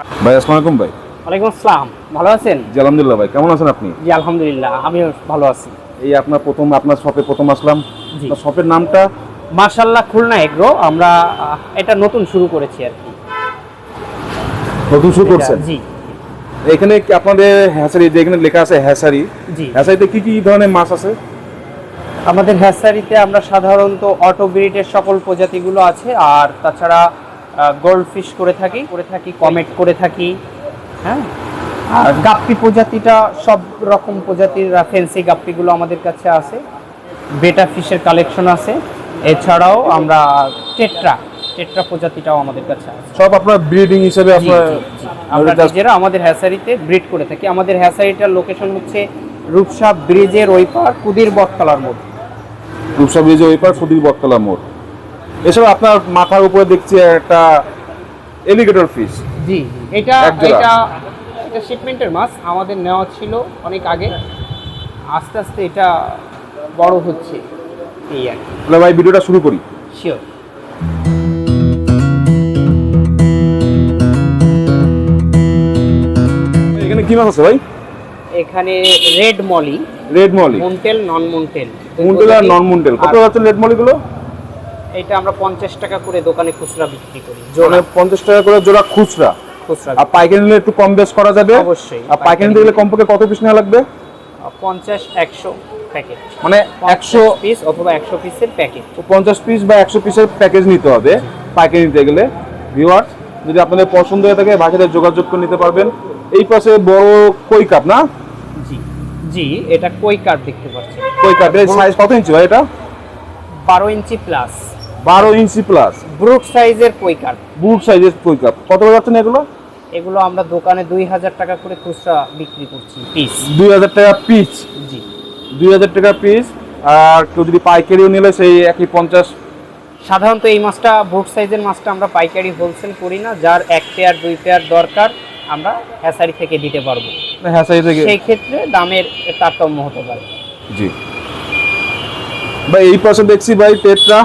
ভাই আসসালামু আলাইকুম ভাই। ওয়ালাইকুম আসসালাম। ভালো আছেন? জি আলহামদুলিল্লাহ ভাই কেমন আছেন আপনি? জি আলহামদুলিল্লাহ আমিও ভালো আছি। এই আপনার প্রথম আপনার শপে প্রথম আসলাম। শপের নামটা? মার্শাল্লাহ খুলনা এগ্রো। আমরা এটা নতুন শুরু করেছি আর কি। নতুন শুরু করছেন? জি। এখানে কি আপনাদের হ্যাসারি এখানে লেখা আছে হ্যাসারি জি। হ্যাসারিতে কি কি ধরনের মাছ আছে? আমাদের হ্যাসারিতে আমরা সাধারণত অটো ব্রিডের সকল প্রজাতিগুলো আছে আর তাছাড়া গোল্ড ফিশ করে থাকি করে থাকি কমেট করে থাকি হ্যাঁ? আর গাপ্পি প্রজাতিটা সব রকম প্রজাতির ফেন্সি গাপ্পিগুলো আমাদের কাছে আছে। বেটা ফিশের কালেকশন আছে। এছাড়াও আমরা টেট্রা টেট্রা প্রজাতিটাও আমাদের কাছে আছে। সব আপনার ব্রিডিং হিসেবে। আমরা নিজেরা আমাদের হ্যাসারিতে ব্রিড করে থাকি। আমাদের হ্যাসারিটার লোকেশন হচ্ছে রূপসা ব্রিজের ওই পার কুদির বটতলার মধ্যে রূপসা ব্রিজের ওই পার সুদীর বটতলা মোড়। এছাড়া আপনার মাথার উপরে দেখছি একটা এলিগেটর ফিশ জি এটা এটা এটা শিপমেন্টের মাছ আমাদের নেওয়া ছিল অনেক আগে। আস্তে আস্তে এটা বড় হচ্ছে এই আর কি। তাহলে ভাই ভিডিওটা শুরু করি। শিওর এখানে কি মাছ আছে ভাই? এখানে red molly red molly moontail non moontail moontail আর নন মুন্ডেল কত আছে রেড মলিগুলো এটা আমরা পঞ্চাশ টাকা করে দোকানে খুচরা বিক্রি করি। জোড়া? পঞ্চাশ টাকা করে জোড়া খুচরা? খুচরা আর পাইকারি নিলে একটু কম বেশ করা যাবে? অবশ্যই। আর পাইকারি নিতে গেলে কমপক্ষে কত পিস নেওয়া লাগবে? পঞ্চাশ একশো প্যাকেট মানে একশো পিস অথবা একশো পিসের প্যাকেট পঞ্চাশ পিস বা একশো পিসের প্যাকেজ নিতে হবে পাইকারি নিতে গেলে। ভিউয়ার্স যদি আপনাদের পছন্দ হয়ে থাকে ভাষাতে যোগাযোগ করে নিতে পারবেন। এই পাশে বড় কই কাপ না? জি। জি এটা কই কার্ড দেখতে পাচ্ছেন কই কাপের সাইজ কত ইঞ্চি ভাই এটা? বারো ইঞ্চি প্লাস বারো ইঞ্চি প্লাস ব্রুট সাইজের কই কার্ড বুট সাইজের কই কাপ কত করে যাচ্ছেন এগুলো? এগুলো আমরা দোকানে দুই হাজার টাকা করে খুচরা বিক্রি করছি পিস দুই হাজার টাকা পিস জি। দুই হাজার টাকা পিস আর কেউ যদি পাইকারিও নিলে সেই একই পঞ্চাশ। সাধারণত এই মাছটা ব্রুট সাইজের মাছটা আমরা পাইকারি হোলসেল করি না যার এক পেয়ার দুই পেয়ার দরকার আমরা হ্যাসারি থেকে দিতে পারব। হ্যাঁ সাইজ থেকে। সেই ক্ষেত্রে দামের তারতম্য হতে পারে। জি। ভাই এই পাশে দেখছি ভাই টেটরা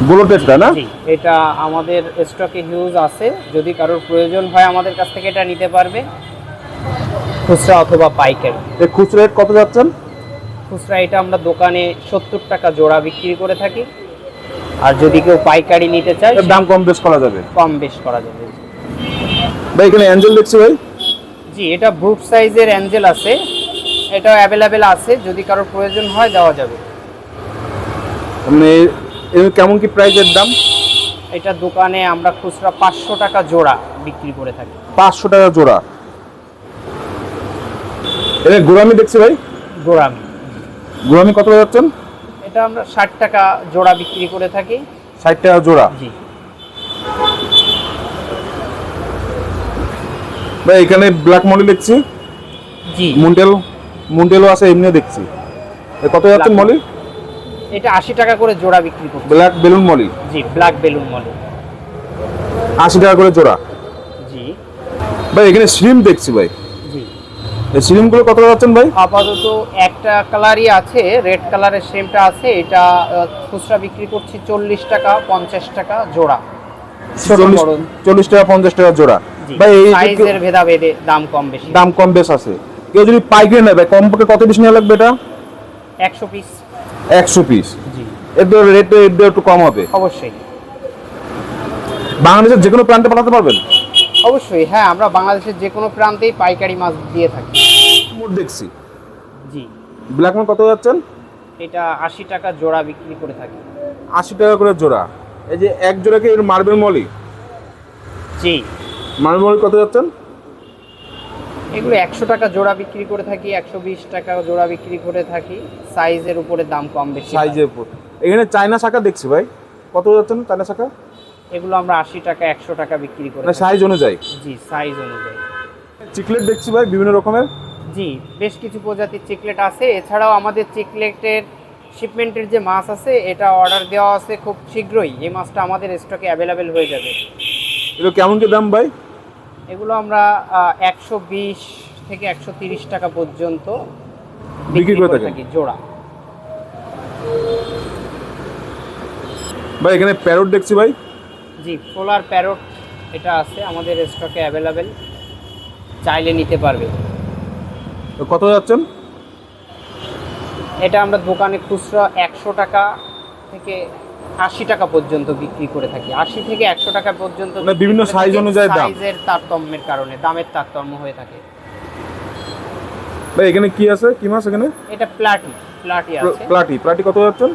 টেটরা না? এটা আমাদের স্টকে হিউজ আছে। যদি কারোর প্রয়োজন হয় আমাদের কাছ থেকে এটা নিতে পারবে। খুচরা অথবা পাইকারি। এই খুচরা রেট কত যাচ্ছেন? খুচরা এটা আমরা দোকানে সত্তর টাকা জোড়া বিক্রি করে থাকি। আর যদি কেউ পাইকারি নিতে চায় দাম কম বেশ করা যাবে? কম বেশ করা যাবে। ভাই এখানে অ্যাঞ্জেল দেখছি ভাই। জি এটা ব্রুট সাইজের অ্যাঞ্জেল আছে। এটা অ্যাভেলেবেল আছে। যদি কারোর প্রয়োজন হয় দেওয়া যাবে। এর কেমন কি প্রাইসের দাম? এটা দোকানে আমরা খুচরা পাঁচশো টাকা জোড়া বিক্রি করে থাকি। পাঁচশো টাকা জোড়া। এর গোরামি দেখছি ভাই। গোড়ামি গোরামি কত যাচ্ছেন? এটা আমরা ষাট টাকা জোড়া বিক্রি করে থাকি। ষাট টাকা জোড়া। জি। ভাই এখানে ব্ল্যাক মলি দেখছি। জি। মুন্ডেল মুন্ডেলও আছে এমনিও দেখছি। কত যাচ্ছেন মলি এটা আশি টাকা করে জোড়া বিক্রি করছি। Black balloon molly? জি ব্ল্যাক বেলুন মলে। আশি টাকা করে জোড়া? জি। ভাই এখানে সিম দেখছি ভাই। জি। এই সিমগুলো কত যাচ্ছেন ভাই? আপাতত একটা কালারই আছে রেড কালারের সেমটা আছে এটা খুচরা বিক্রি করছি চল্লিশ টাকা পঞ্চাশ টাকা জোড়া। চল্লিশ টাকা পঞ্চাশ টাকা জোড়া। ভাই এই সাইজের ভেদাভেদে দাম কম বেশি। দাম কম বেশ আছে। কেউ যদি পাইকারি নেবে কমপক্ষে কত পিস নেওয়া লাগবে এটা? একশো পিস। একশো পিস জি। এর রেট এর একটু কম হবে। অবশ্যই। বাংলাদেশের যে কোনো প্রান্তে পাঠাতে পারবেন? অবশ্যই হ্যাঁ আমরা বাংলাদেশের যে কোনো প্রান্তেই পাইকারি মাছ দিয়ে থাকি। মোট দেখছি। জি। ব্ল্যাক মাল কত যাচ্ছেন? এটা আশি টাকা জোড়া বিক্রি করে থাকি। আশি টাকা করে জোড়া। এই যে এক জোড়াকে মার্বেল মলি। জি। মার্বেল মলি কত যাচ্ছেন? এগুলো একশো টাকা জোড়া বিক্রি করে থাকি একশো বিশ টাকা জোড়া বিক্রি করে থাকি। সাইজের উপরে দাম কম বেশি সাইজের উপর। এখানে চায়না শাখা দেখছি ভাই। কত যাচ্ছেন চায়না শাখা? এগুলো আমরা আশি টাকা একশো টাকা বিক্রি করি না সাইজ অনুযায়ী। জি সাইজ অনুযায়ী। চিকলেট দেখছি ভাই বিভিন্ন রকমের। জি বেশ কিছু প্রজাতির চিকলেট আছে। এছাড়াও আমাদের চিকলেটের শিপমেন্টের যে মাছ আছে এটা অর্ডার দেওয়া আছে খুব শীঘ্রই। এই মাছটা আমাদের স্টকে অ্যাভেলেবেল হয়ে যাবে। এগুলো কেমন কি দাম ভাই? এগুলো আমরা একশো বিশ থেকে একশো তিরিশ টাকা পর্যন্ত বিক্রি করে থাকি জোড়া। ভাই এখানে প্যারট দেখছি ভাই। জি পোলার প্যারট এটা আছে আমাদের স্টকে অ্যাভেলেবেল। চাইলে নিতে পারবে। তো কত যাচ্ছেন? এটা আমরা দোকানে খুচরা একশো টাকা থেকে আশি টাকা পর্যন্ত বিক্রি করে থাকি। আশি থেকে একশো টাকা পর্যন্ত মানে বিভিন্ন থাকি, অনুযায়ী। সাইজের তারতম্যের কারণে দামের তারতম্য হয়ে থাকে। ভাই এখানে কি আছে? কি মাছ এখানে? এটা প্লাটি প্লাটি আছে। প্লাটি প্লাটি কত যাচ্ছেন?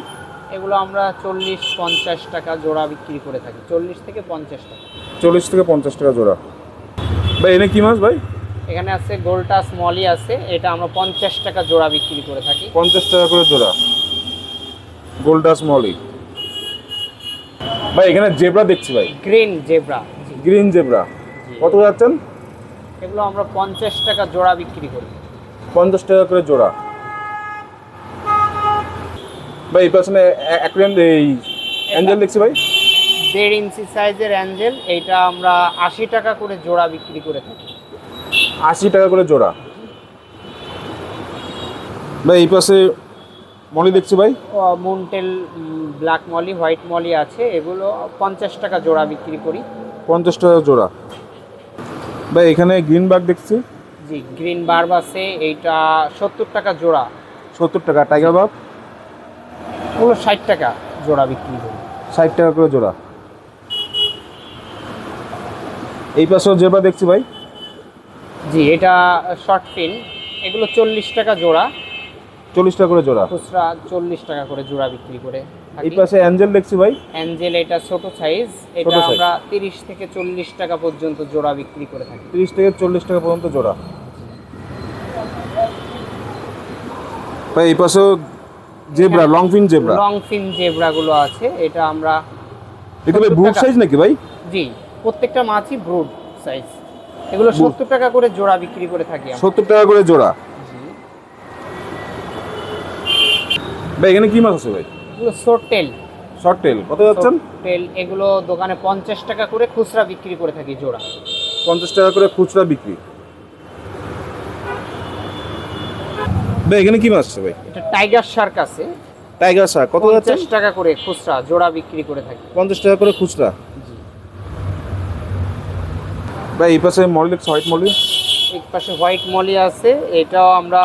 এগুলো আমরা চল্লিশ পঞ্চাশ টাকা জোড়া বিক্রি করে থাকি। চল্লিশ থেকে পঞ্চাশ টাকা। চল্লিশ থেকে পঞ্চাশ টাকা জোড়া। ভাই এনে কি মাছ ভাই? এখানে আছে গোলটা স্মলি আছে। এটা আমরা পঞ্চাশ টাকা জোড়া বিক্রি করে থাকি। পঞ্চাশ টাকা করে জোড়া। গোল্ডাস মলি ভাই এখানে জেব্রা দেখছি ভাই। Green zebra green zebra. কত যাচ্ছেন? এগুলো আমরা পঞ্চাশ টাকা জোড়া বিক্রি করি। পঞ্চাশ টাকা করে জোড়া। ভাই এই পাশে অ্যাকুরিয়াম এই অ্যাঞ্জেল দেখছি ভাই। দেড় ইঞ্চি সাইজের অ্যাঞ্জেল এইটা আমরা আশি টাকা করে জোড়া বিক্রি করে থাকি। আশি টাকা করে জোড়া। ভাই এই পাশে মলি দেখছি ভাই। Moontail black molly white molly আছে এগুলো পঞ্চাশ টাকা জোড়া বিক্রি করি। পঞ্চাশ টাকা জোড়া। ভাই এখানে গ্রিন বাগ দেখছি। জি গ্রিন বার্ব আছে এইটা সত্তর টাকা জোড়া। সত্তর টাকা টাইগার বাগ ওগুলো ষাট টাকা জোড়া বিক্রি করি। ষাট টাকা করে জোড়া। এই পাশেও জেব্রা দেখছি ভাই। জি এটা শর্ট ফিন এগুলো চল্লিশ টাকা জোড়া। চল্লিশ টাকা করে জোড়া। খুচরা চল্লিশ টাকা করে জোড়া বিক্রি করে এই পাশে অ্যাঞ্জেল দেখছি ভাই। অ্যাঞ্জেল এটা ছোট সাইজ এটা। আমরা তিরিশ থেকে চল্লিশ টাকা পর্যন্ত জোড়া বিক্রি করে থাকি। তিরিশ থেকে চল্লিশ টাকা পর্যন্ত জোড়া। ভাই এই পাশেও zebra long fin zebra. Long fin জেব্রাগুলো আছে এটা আমরা এটা ভাই ব্রুড সাইজ নাকি ভাই? জি প্রত্যেকটা মাছই ব্রুড সাইজ এগুলো সত্তর টাকা করে জোড়া বিক্রি করে থাকি আমরা। সত্তর টাকা করে জোড়া। ভাই এখানে কি মাছ আছে ভাই? এগুলো শর্ট টেল শর্ট টেল কত যাচ্ছেন? টেল এগুলো দোকানে পঞ্চাশ টাকা করে খুচরা বিক্রি করে থাকি জোড়া। পঞ্চাশ টাকা করে খুচরা বিক্রি। ভাই এখানে কি মাছ আছে ভাই? এটা টাইগার শার্ক আছে। টাইগার শাক কত যাচ্ছে? পঞ্চাশ টাকা করে খুচরা জোড়া বিক্রি করে থাকি। পঞ্চাশ টাকা করে খুচরা? ভাই এই পাশে মলিলেক্স হোয়াইট মলি? এক পাশে হোয়াইট মলি আছে এটাও আমরা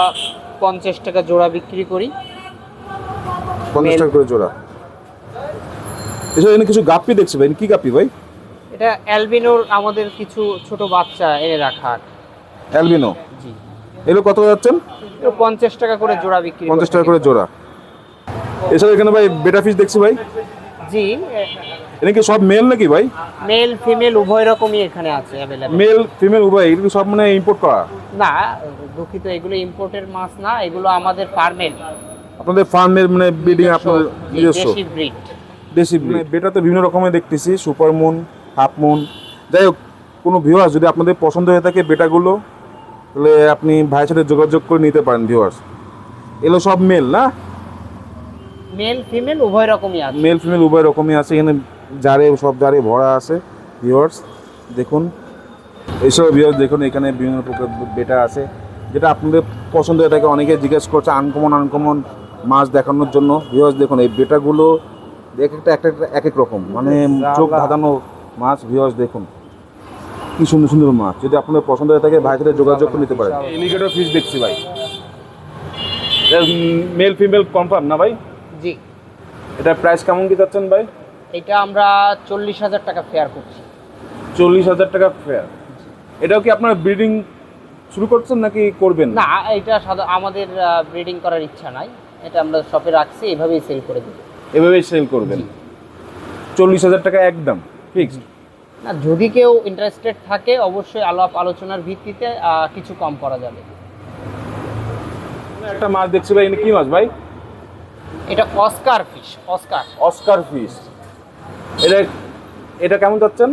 পঞ্চাশ টাকা জোড়া বিক্রি করি। পঞ্চাশ। টাকা করে জোড়া। এসব এখানে কিছু গাপ্পি দেখছি ভাই কি গাপ্পি ভাই? এটা অ্যালবিনোর আমাদের কিছু ছোট বাচ্চা এনে রাখা। অ্যালবিনো? জি। এগুলো কত যাচ্ছেন? পঞ্চাশ টাকা করে জোড়া বিক্রি পঞ্চাশ টাকা করে জোড়া। এছাড়া এখানে ভাই বেটা ফিশ দেখছি ভাই। জি এটা কি সব মেল নাকি ভাই? মেল ফিমেল উভয় রকমই এখানে আছে অ্যাভেলেবেল মেল ফিমেল উভয় এগুলো সব মানে ইম্পোর্ট করা? না দুঃখিত এগুলো ইম্পোর্টের মাছ না এগুলো আমাদের ফার্মেল আপনাদের ফার্মের মানে ব্রিডিং আপনাদের নিজস্ব? দেশি ব্রিড মানে বেটা তো বিভিন্ন রকমের দেখতেছি সুপার মুন হাফ মুন যাই হোক কোনো ভিউয়ার্স যদি আপনাদের পছন্দ হয়ে থাকে বেটাগুলো তাহলে আপনি ভাইয়ের সাথে যোগাযোগ করে নিতে পারেন ভিউয়ার্স এগুলো সব মেল না? মেল ফিমেল উভয় রকমই আছে। মেল ফিমেল উভয় রকমই আছে। এখানে জারে সব জারে ভরা আছে ভিউয়ার্স দেখুন। এইসব ভিউয়ার্স দেখুন এখানে বিভিন্ন প্রকার বেটা আছে। যেটা আপনাদের পছন্দ হয়ে থাকে অনেকে জিজ্ঞেস করছে আনকমন আনকমন মাছ দেখানোর জন্য। ভিউয়ার্স দেখুন এই বেটাগুলো এক একটা এক একটা এক এক রকম। মানে চোখ ধাঁধানো মাছ ভিউয়ার্স দেখুন। কি সুন্দর সুন্দর মাছ। যদি আপনাদের পছন্দ হয়ে থাকে ভাইয়ের সাথে যোগাযোগ করে নিতে পারেন। এলিগেটর ফিশ দেখছি ভাই। মেল ফিমেল কনফার্ম না ভাই? জি। এটা প্রাইস কেমন কি যাচ্ছেন ভাই? এটা আমরা চল্লিশ হাজার টাকা ফেয়ার করছি। চল্লিশ হাজার টাকা ফেয়ার এটাও কি আপনার ব্রিডিং শুরু করছেন নাকি করবেন? না এটা আমাদের ব্রিডিং করার ইচ্ছা নাই। এটা আমরা শপে রাখছি এভাবেই সেল করে দিই এভাবেই সেল করবেন? চল্লিশ হাজার টাকা একদম ফিক্সড না যদি কেউ ইন্টারেস্টেড থাকে অবশ্যই আলাপ আলোচনার ভিত্তিতে কিছু কম করা যাবে। একটা মাছ দেখছি ভাই কি মাছ ভাই? এটা oscar fish oscar oscar fish এটা এটা কেমন যাচ্ছেন?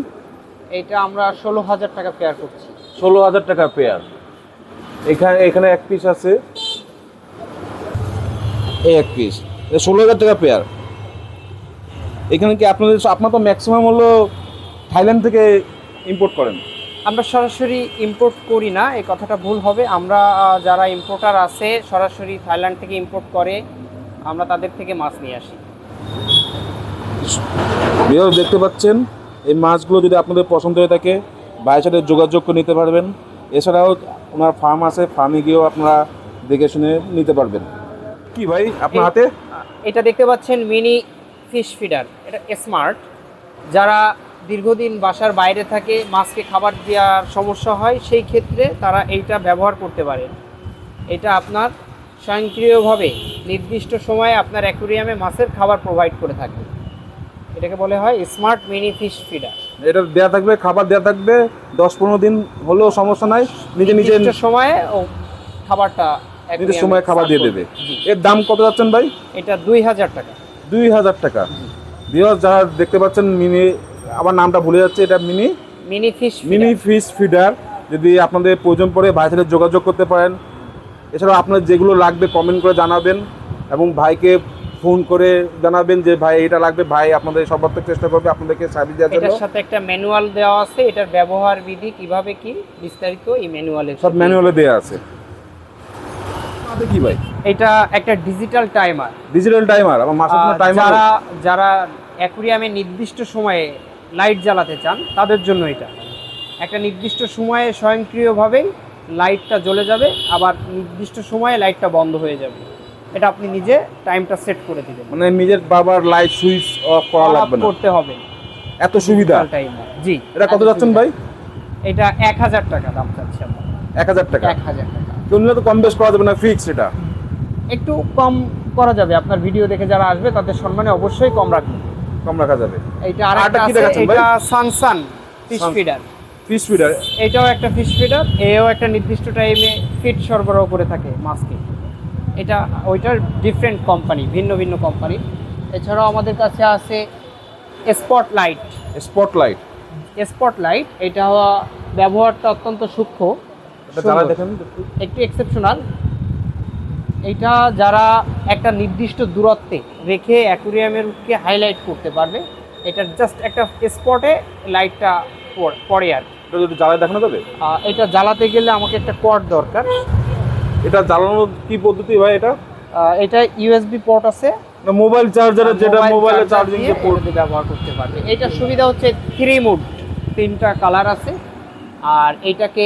এটা আমরা ষোলো হাজার টাকা পেয়ার করছি। ষোলো হাজার টাকা পেয়ার এখানে এখানে এক পিস আছে। এই এক পিস ষোলো হাজার টাকা পেয়ার এখানে কি আপনাদের আপনার তো ম্যাক্সিমাম হলো থাইল্যান্ড থেকে ইম্পোর্ট করেন? আমরা সরাসরি ইম্পোর্ট করি না এই কথাটা ভুল হবে। আমরা যারা ইম্পোর্টার আছে সরাসরি থাইল্যান্ড থেকে ইম্পোর্ট করে আমরা তাদের থেকে মাছ নিয়ে আসি। দেখতে পাচ্ছেন এই মাছগুলো যদি আপনাদের পছন্দ হয়ে থাকে ভাইয়ের সাথে যোগাযোগ করে নিতে পারবেন। এছাড়াও ওনার ফার্ম আছে ফার্মে গিয়েও আপনারা দেখে শুনে নিতে পারবেন। কি ভাই আপনার হাতে? এটা দেখতে পাচ্ছেন মিনি ফিশ ফিডার এটা স্মার্ট যারা দীর্ঘদিন বাসার বাইরে থাকে মাছকে খাবার দেওয়ার সমস্যা হয় সেই ক্ষেত্রে তারা এইটা ব্যবহার করতে পারেন এটা আপনার স্বয়ংক্রিয়ভাবে নির্দিষ্ট সময়ে আপনার অ্যাকুরিয়ামে মাছের খাবার প্রোভাইড করে থাকবে এটাকে বলে হয় স্মার্ট মিনি ফিশ ফিডার এটা দেওয়া থাকবে খাবার দেওয়া থাকবে দশ পনেরো দিন হলেও সমস্যা নাই নিজে নিজে সময়ে ও খাবারটা aquarium-এ সময় খাবার দিয়ে দেবে। এর দাম কত যাচ্ছেন ভাই? এটা দুই হাজার টাকা। দুই হাজার টাকা। বিহার যারা দেখতে পাচ্ছেন মিনি আমার নামটা ভুলে যাচ্ছে এটা mini. Mini fish mini fish feeder. যদি আপনাদের প্রয়োজন পড়ে ভাইয়ের সাথে যোগাযোগ করতে পারেন। এছাড়াও আপনার যেগুলো লাগবে কমেন্ট করে জানাবেন। এবং ভাইকে ফোন করে জানাবেন যে ভাই এটা লাগবে। ভাই আপনাদের সর্বাত্মক চেষ্টা করবে আপনাদেরকে সার্ভিস দেওয়ার জন্য। এটার সাথে একটা ম্যানুয়াল দেওয়া আছে। এটার ব্যবহার বিধি কীভাবে কি বিস্তারিত এই ম্যানুয়ালে সব ম্যানুয়ালে দেওয়া আছে। আমাদের কি ভাই? এটা একটা ডিজিটাল টাইমার ডিজিটাল টাইমার আমার মাসের জন্য টাইমার যারা যারা অ্যাকুরিয়ামে নির্দিষ্ট সময়ে লাইট জ্বালাতে চান তাদের জন্য এটা। একটা নির্দিষ্ট সময়ে স্বয়ংক্রিয়ভাবেই লাইটটা জ্বলে যাবে আবার নির্দিষ্ট সময়ে লাইটটা বন্ধ হয়ে যাবে। এটা আপনি নিজে টাইমটা সেট করে দিবেন। মানে নিজের বাবার লাইট সুইচ অফ করা লাগবে না। করতে হবে। এত সুবিধা? টাইমার জি। এটা কত যাচ্ছেন ভাই? এটা এক হাজার টাকা দাম চাচ্ছি আমরা। এক হাজার টাকা? এক হাজার টাকা। কেউ নিলে তো কম বেশ করা যাবে না ফিক্স এটা। একটু কম করা যাবে। আপনার ভিডিও দেখে যারা আসবে তাদের সম্মানে অবশ্যই কম রাখবেন কম রাখা যাবে। এটা আরেকটা আরেকটা কি আছে দেখাচ্ছেন ভাই? এটা SunSun fish feeder fish feeder এটাও একটা ফিশ ফিডার এও একটা নির্দিষ্ট টাইমে ফিড সরবরাহ করে থাকে মাছকে এটা ওইটার ডিফারেন্ট কোম্পানি ভিন্ন ভিন্ন কোম্পানি এছাড়াও আমাদের কাছে আছে spot light spotlight spot light এটা ব্যবহারটা অত্যন্ত সূক্ষ্ম। এটা দেখেন একটু এক্সেপশনাল এটা যারা একটা নির্দিষ্ট দূরত্বে রেখে অ্যাকুরিয়ামেরকে হাইলাইট করতে পারবে এটা জাস্ট একটা স্পটে লাইটটা পড়ে আর এটা জ্বালায় দেখানো যাবে? এটা জ্বালাতে গেলে আমাকে একটা কর্ড দরকার। এটা জ্বালানোর কি পদ্ধতি ভাই এটা? এটা ইউএসবি পোর্ট আছে। মোবাইল চার্জারের যেটা মোবাইল চার্জার চার্জিং যে পোর্ট ব্যবহার করতে পারবে। এটার সুবিধা হচ্ছে থ্রি মুড তিনটা কালার আছে। আর এটাকে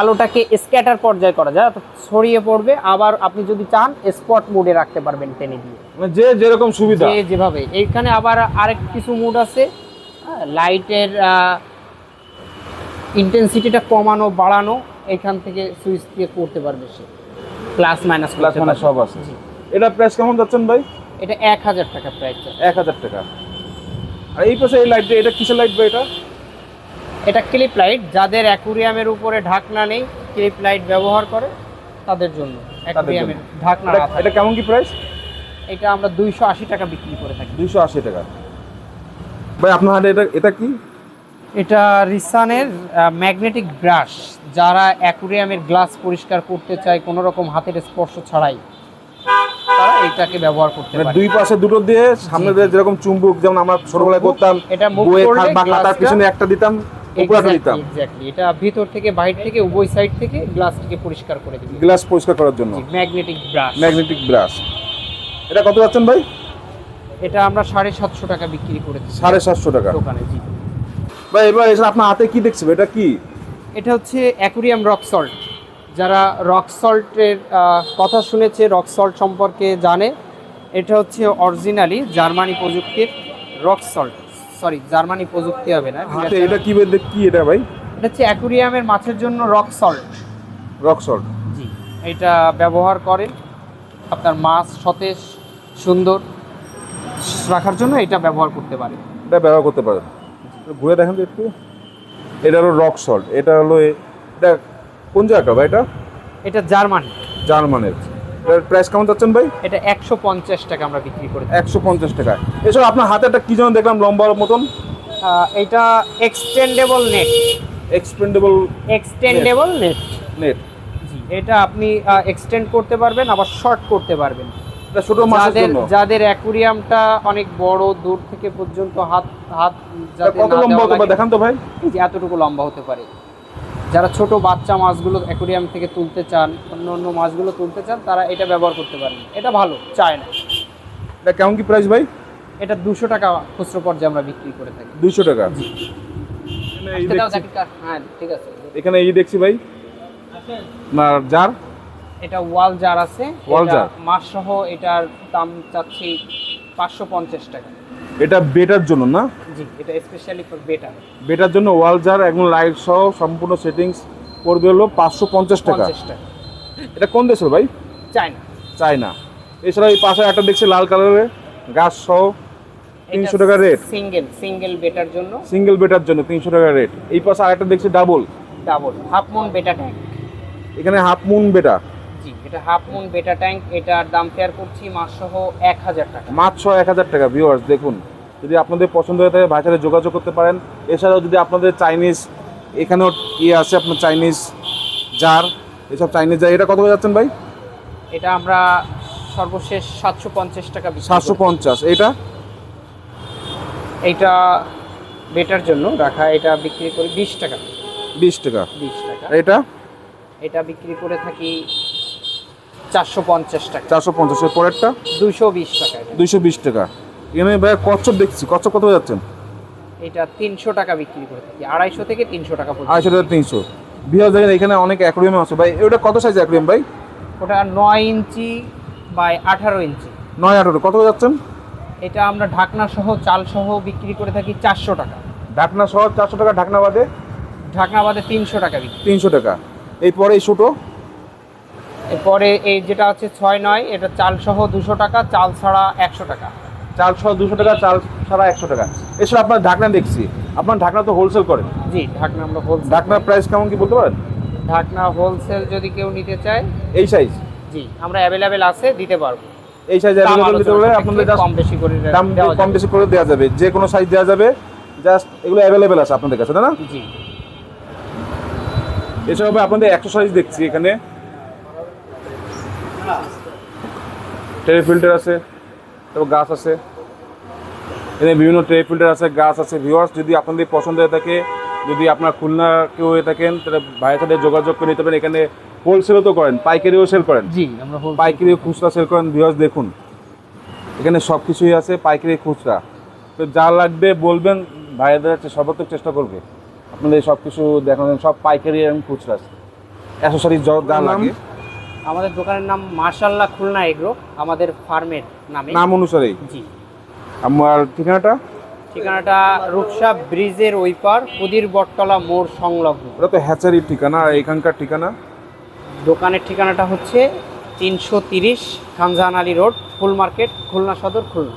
আলোটাকে স্ক্যাটার পর্যায়ে করা যায় অর্থাৎ ছড়িয়ে পড়বে। আবার আপনি যদি চান স্পট মুডে রাখতে পারবেন টেনে দিয়ে। মানে যে যেরকম সুবিধা। যে যেভাবে। এইখানে আবার আরেক কিছু মুড আছে। লাইটের ইন্টেন্সিটিটা কমানো বাড়ানো এখান থেকে সুইচ দিয়ে করতে পারবে সে। প্লাস মাইনাস প্লাস মানে সব আছে। এটা প্রাইস কেমন যাচ্ছেন ভাই? এটা এক হাজার টাকা প্রাইস এক হাজার টাকা। আর এই পাশে এই লাইট এটা কিসের লাইট ভাই এটা? এটা ক্লিপ লাইট যাদের অ্যাকুরিয়ামের উপরে ঢাকনা নেই ক্লিপ লাইট ব্যবহার করে তাদের জন্য অ্যাকুরিয়ামের ঢাকনা এটা- কেমন কি প্রাইস এটা আমরা দুইশো আশি টাকা বিক্রি করে থাকি। দুইশো আশি টাকা। ভাই আপনার হাতে এটা এটা কি? এটা রিসানের ম্যাগনেটিক ব্রাশ যারা অ্যাকুরিয়ামের গ্লাস পরিষ্কার করতে চায় কোনো রকম হাতের স্পর্শ ছাড়াই তারা এটাকে ব্যবহার করতে মানে পারে। দুই পাশে দুটো দিয়ে সামনে দিয়ে যেরকম চুম্বক যেমন আমরা ছোটবেলায় করতাম এটা বা খাতার পিছনে একটা দিতাম এক্স্যাক্টলি এটা ভিতর থেকে বাইরে থেকে উভয় সাইড থেকে গ্লাসটিকে পরিষ্কার করে দিবে গ্লাস পরিষ্কার করার জন্য। ম্যাগনেটিক ব্রাশ ম্যাগনেটিক ব্রাশ এটা কত যাচ্ছেন ভাই? এটা আমরা সাড়ে সাতশো টাকা বিক্রি করেছি। সাড়ে সাতশো টাকা। দোকানে জি। ভাই এবার এসে আপনার হাতে কি দেখছি ভাই? এটা কি? এটা হচ্ছে অ্যাকুরিয়াম রক সল্ট। যারা রক সল্টের কথা শুনেছে রক সল্ট সম্পর্কে জানে এটা হচ্ছে অরিজিনালি জার্মানি প্রযুক্তির রক সল্ট। সরি জার্মানি প্রযুক্তি হবে না হাতে এটা কি? দেখ- কি এটা ভাই? এটা হচ্ছে অ্যাকুরিয়ামের মাছের জন্য রক সল্ট। Rock salt. জি এটা ব্যবহার করেন আপনার মাছ সতেজ সুন্দর রাখার জন্য এটা ব্যবহার করতে পারে এটা ব্যবহার করতে পারেন। ঘুরে দেখেন তো একটু। এটা হলো রক সল্ট এটা হলো এটা কোন জায়গাটা ভাই এটা? এটা জার্মানি। জার্মানের। এটার প্রাইস কেমন যাচ্ছেন ভাই? এটা একশো পঞ্চাশ টাকা আমরা বিক্রি করে একশো পঞ্চাশ টাকা। এছাড়া আপনার হাতে একটা কি যেন দেখলাম লম্বা মতন? এটা extendable net expendable extendable net net জি এটা আপনি এক্সটেন্ড করতে পারবেন আবার শর্ট করতে পারবেন। ছোট মাছের যাদের জন্য। যাদের অ্যাকুরিয়ামটা অনেক বড় দূর থেকে পর্যন্ত হাত হাত কত লম্বা হতে পারে? দেখান তো ভাই। এতটুকু লম্বা হতে পারে। যারা ছোট বাচ্চা মাছগুলো অ্যাকুরিয়াম থেকে তুলতে চান অন্য অন্য মাছগুলো তুলতে চান তারা এটা ব্যবহার করতে পারেন। এটা ভালো চায় না। এটা কেমন কি প্রাইস ভাই? এটা দুশো টাকা খুচরো পর্যায়ে আমরা বিক্রি করে থাকি। দুইশো টাকা? এখানে এই দেখছি- হ্যাঁ ঠিক আছে। এখানে এই দেখছি ভাই। জার? এটা ওয়াল জার আছে। ওয়াল জার। মাছ সহ এটার দাম চাচ্ছি পাঁচশো পঞ্চাশ টাকা। এটা বেটার জন্য না? জি এটা স্পেশালি ফর বেটার বেটার জন্য ওয়াল জার একদম লাইট সহ সম্পূর্ণ সেটিংস পড়বে হলো পাঁচশো পঞ্চাশ টাকা। এটা কোন দেশের ভাই? চায়না। চায়না। এছাড়া এই পাশে একটা দেখছি লাল কালারের গাছ সহ তিনশো টাকা রেট সিঙ্গেল সিঙ্গেল বেটার জন্য। সিঙ্গেল বেটার জন্য তিনশো টাকা রেট এই পাশে আরেকটা দেখছি double double half moon betta tank এখানে হাফ মুন বেটা জি এটা হাফ মুন বেটা ট্যাঙ্ক এটার দাম ফেয়ার করছি মাস সহ এক হাজার টাকা। মাত্র এক হাজার টাকা ভিউয়ার্স দেখুন। যদি আপনাদের পছন্দ হয়ে থাকে ভাইয়ের সাথে যোগাযোগ করতে পারেন। এছাড়াও যদি আপনাদের চাইনিজ এখানেও ইয়ে আছে আপনার চাইনিজ জার এসব চাইনিজ জার এটা কত করে যাচ্ছেন ভাই? এটা আমরা সর্বশেষ সাতশো পঞ্চাশ টাকা সাতশো পঞ্চাশ। এটা? এইটা বেটার জন্য রাখা এটা বিক্রি করি বিশ টাকা। বিশ টাকা। বিশ টাকা। এটা? এটা বিক্রি করে থাকি চারশো পঞ্চাশ টাকা। চারশো পঞ্চাশের পরেরটা? দুশো বিশ টাকা দুইশো বিশ টাকা। এখানে ভাই কচ্ছপ দেখছি। কচ্ছপ কত যাচ্ছেন এটা তিনশো টাকা বিক্রি করে থাকি। আড়াইশো থেকে তিনশো টাকা আড়াইশো টাকা তিনশো। বিহার দেখেন এখানে অনেক অ্যাকোরিয়াম আছে। ভাই ওটা কত সাইজ অ্যাকোরিয়াম ভাই? ওটা নয় ইঞ্চি বাই আঠারো ইঞ্চি। নয় আঠারো। কত করে যাচ্ছেন? এটা আমরা ঢাকনা সহ চাল সহ বিক্রি করে থাকি চারশো টাকা। ঢাকনা সহ চারশো টাকা ঢাকনা বাদে? ঢাকনা বাদে তিনশো টাকা বিক্রি। তিনশো টাকা। এই পরে এই ছোটো? এরপরে এই যেটা হচ্ছে ছয় নয় এটা চাল সহ দুশো টাকা চাল ছাড়া একশো টাকা। চাল সহ দুশো টাকা চাল ছাড়া একশো টাকা। এছাড়া আপনার ঢাকনা দেখছি। আপনার ঢাকনা তো হোলসেল করেন। জি ঢাকনা আমরা হোলসেল ঢাকনার প্রাইস কেমন কি বলতে পারেন? ঢাকনা হোলসেল যদি কেউ নিতে চায় এই সাইজ জি আমরা অ্যাভেলেবেল আছে দিতে পারব। এই সাইজ অ্যাভেলেবল দিতে পারলে আপনাদের কম বেশি করে দাম কম বেশি করে দেওয়া যাবে। যে কোনো সাইজ দেওয়া যাবে। জাস্ট এগুলো অ্যাভেলেবেল আছে আপনাদের কাছে তাই না? জি। এছাড়া আপনাদের একশো সাইজ দেখছি এখানে। ট্রে ফিল্টার আছে তারপর গাছ আছে। এখানে বিভিন্ন ট্রে ফিল্টার আছে গাছ আছে। ভিউয়ার্স যদি আপনাদের পছন্দ হয়ে থাকে যদি আপনার খুলনা কেউ হয়ে থাকেন তাহলে ভাইয়ের সাথে যোগাযোগ করে নিতে পারেন। এখানে হোলসেলও তো করেন পাইকারিও সেল করেন। জি আমরা হোলসেল পাইকারি খুচরা সেল করেন। ভিউয়ার্স দেখুন এখানে সব কিছুই আছে পাইকারি খুচরা। তো যা লাগবে বলবেন ভাইয়াদের সর্বাত্মক চেষ্টা করবে। আপনাদের সব কিছু দেখানো সব পাইকারি এবং খুচরা আছে। অ্যাসেসরিজ যা লাগে। আমাদের দোকানের নাম মার্শাল্লাহ খুলনা এগ্রো আমাদের ফার্মের নামে। নাম অনুসারেই? জি। আমার ঠিকানাটা? ঠিকানাটা রূপসা ব্রিজের ওই পার কুদির বটতলা মোড় সংলগ্ন। ওটা তো হ্যাচারির ঠিকানা আর এখানকার ঠিকানা? দোকানের ঠিকানাটা হচ্ছে তিনশো তিরিশ খানজাহান আলী রোড ফুল মার্কেট খুলনা সদর খুলনা।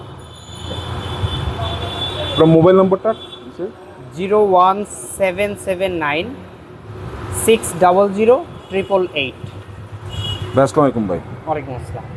আপনার মোবাইল নম্বরটা? Zero one seven seven nine six double zero triple eight. ব্যাস আলাইকুম। ভাই ওয়ালাইকুম আসসালাম।